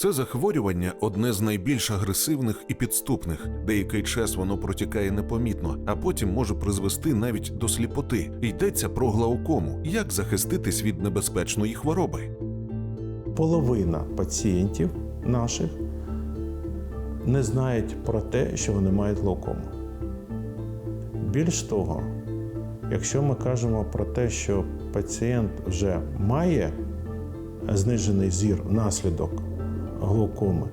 Це захворювання одне з найбільш агресивних і підступних. Деякий час воно протікає непомітно, а потім може призвести навіть до сліпоти. Йдеться про глаукому. Як захиститись від небезпечної хвороби? Половина пацієнтів наших не знають про те, що вони мають глаукому. Більш того, якщо ми кажемо про те, що пацієнт вже має знижений зір внаслідок глаукоми,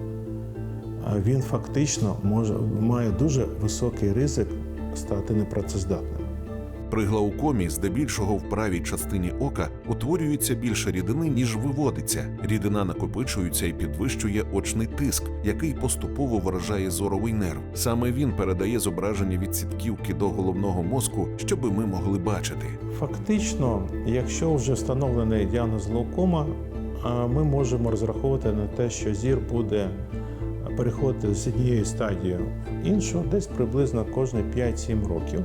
він фактично може, має дуже високий ризик стати непрацездатним. При глаукомі, здебільшого в правій частині ока, утворюється більше рідини, ніж виводиться. Рідина накопичується і підвищує очний тиск, який поступово вражає зоровий нерв. Саме він передає зображення від сітківки до головного мозку, щоби ми могли бачити. Фактично, якщо вже встановлений діагноз глаукома, ми можемо розраховувати на те, що зір буде переходити з однієї стадії в іншу десь приблизно кожні 5-7 років.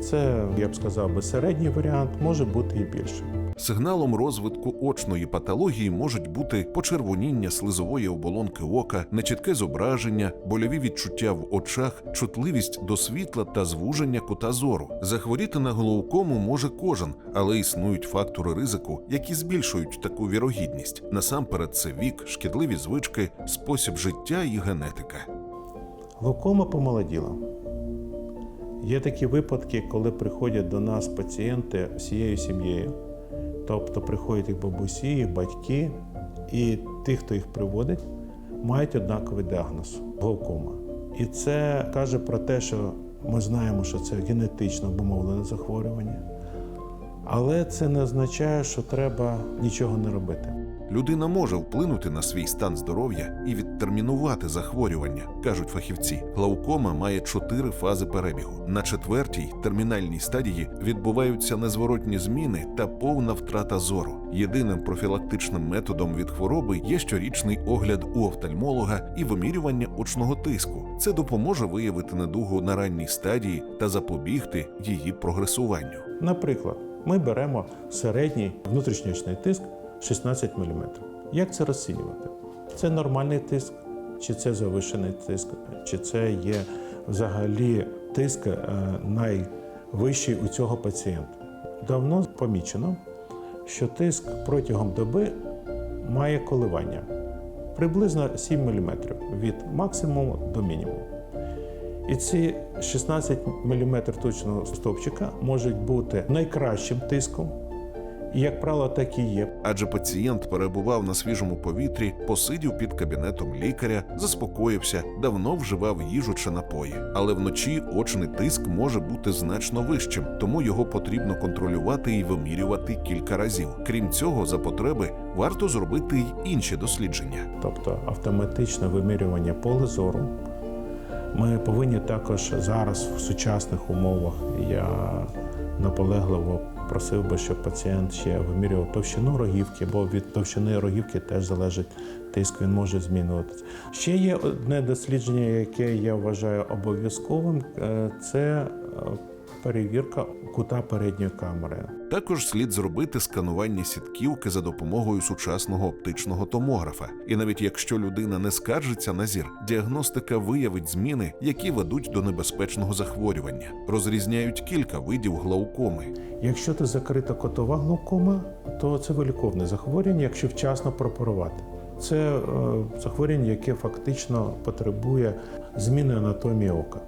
Це, я б сказав, би середній варіант, може бути і більше. Сигналом розвитку очної патології можуть бути почервоніння слизової оболонки ока, нечітке зображення, больові відчуття в очах, чутливість до світла та звуження кута зору. Захворіти на глаукому може кожен, але існують фактори ризику, які збільшують таку вірогідність. Насамперед, це вік, шкідливі звички, спосіб життя і генетика. Глаукома помолоділа. Є такі випадки, коли приходять до нас пацієнти всією сім'єю, тобто приходять їх бабусі, їх батьки, і ті, хто їх приводить, мають однаковий діагноз глаукома. І це каже про те, що ми знаємо, що це генетично обумовлене захворювання, але це не означає, що треба нічого не робити. Людина може вплинути на свій стан здоров'я і відтермінувати захворювання, кажуть фахівці. Глаукома має чотири фази перебігу. На четвертій термінальній стадії відбуваються незворотні зміни та повна втрата зору. Єдиним профілактичним методом від хвороби є щорічний огляд у офтальмолога і вимірювання очного тиску. Це допоможе виявити недугу на ранній стадії та запобігти її прогресуванню. Наприклад, ми беремо середній внутрішньоочний тиск 16 мм. Як це розцінювати? Це нормальний тиск, чи це завишений тиск, чи це є взагалі тиск е, найвищий у цього пацієнта. Давно помічено, що тиск протягом доби має коливання приблизно 7 мм від максимуму до мінімуму. І ці 16 мм точного стовпчика можуть бути найкращим тиском, і, як правило, так і є. Адже пацієнт перебував на свіжому повітрі, посидів під кабінетом лікаря, заспокоївся, давно вживав їжу чи напої. Але вночі очний тиск може бути значно вищим, тому його потрібно контролювати і вимірювати кілька разів. Крім цього, за потреби варто зробити й інші дослідження. тобто автоматичне вимірювання поли зору. Ми повинні також зараз в сучасних умовах я наполегливо просив би, щоб пацієнт ще вимірював товщину рогівки, бо від товщини рогівки теж залежить тиск, він може змінюватися. Ще є одне дослідження, яке я вважаю обов'язковим, е, це е, перевірка кута передньої камери. Також слід зробити сканування сітківки за допомогою сучасного оптичного томографа. І навіть якщо людина не скаржиться на зір, діагностика виявить зміни, які ведуть до небезпечного захворювання. Розрізняють кілька видів глаукоми. Якщо це закрита котова глаукома, то це виліковне захворювання, якщо вчасно пропорувати. Це е, захворювання, яке фактично потребує зміни анатомії ока.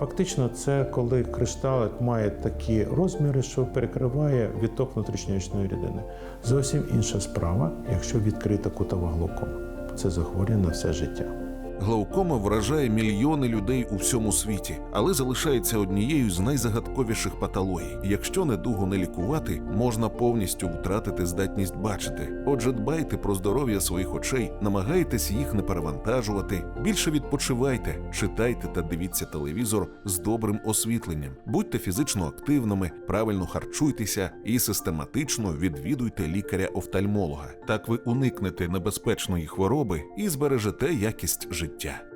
Фактично, це коли кришталик має такі розміри, що перекриває відток внутрішньоочної рідини. Зовсім інша справа, якщо відкрита кутова глаукома. Це захворювання на все життя. Глаукома вражає мільйони людей у всьому світі, але залишається однією з найзагадковіших патологій. Якщо недугу не лікувати, можна повністю втратити здатність бачити. Отже, дбайте про здоров'я своїх очей, намагайтесь їх не перевантажувати. Більше відпочивайте, читайте та дивіться телевізор з добрим освітленням. Будьте фізично активними, правильно харчуйтеся і систематично відвідуйте лікаря-офтальмолога. Так ви уникнете небезпечної хвороби і збережете якість життя. 见。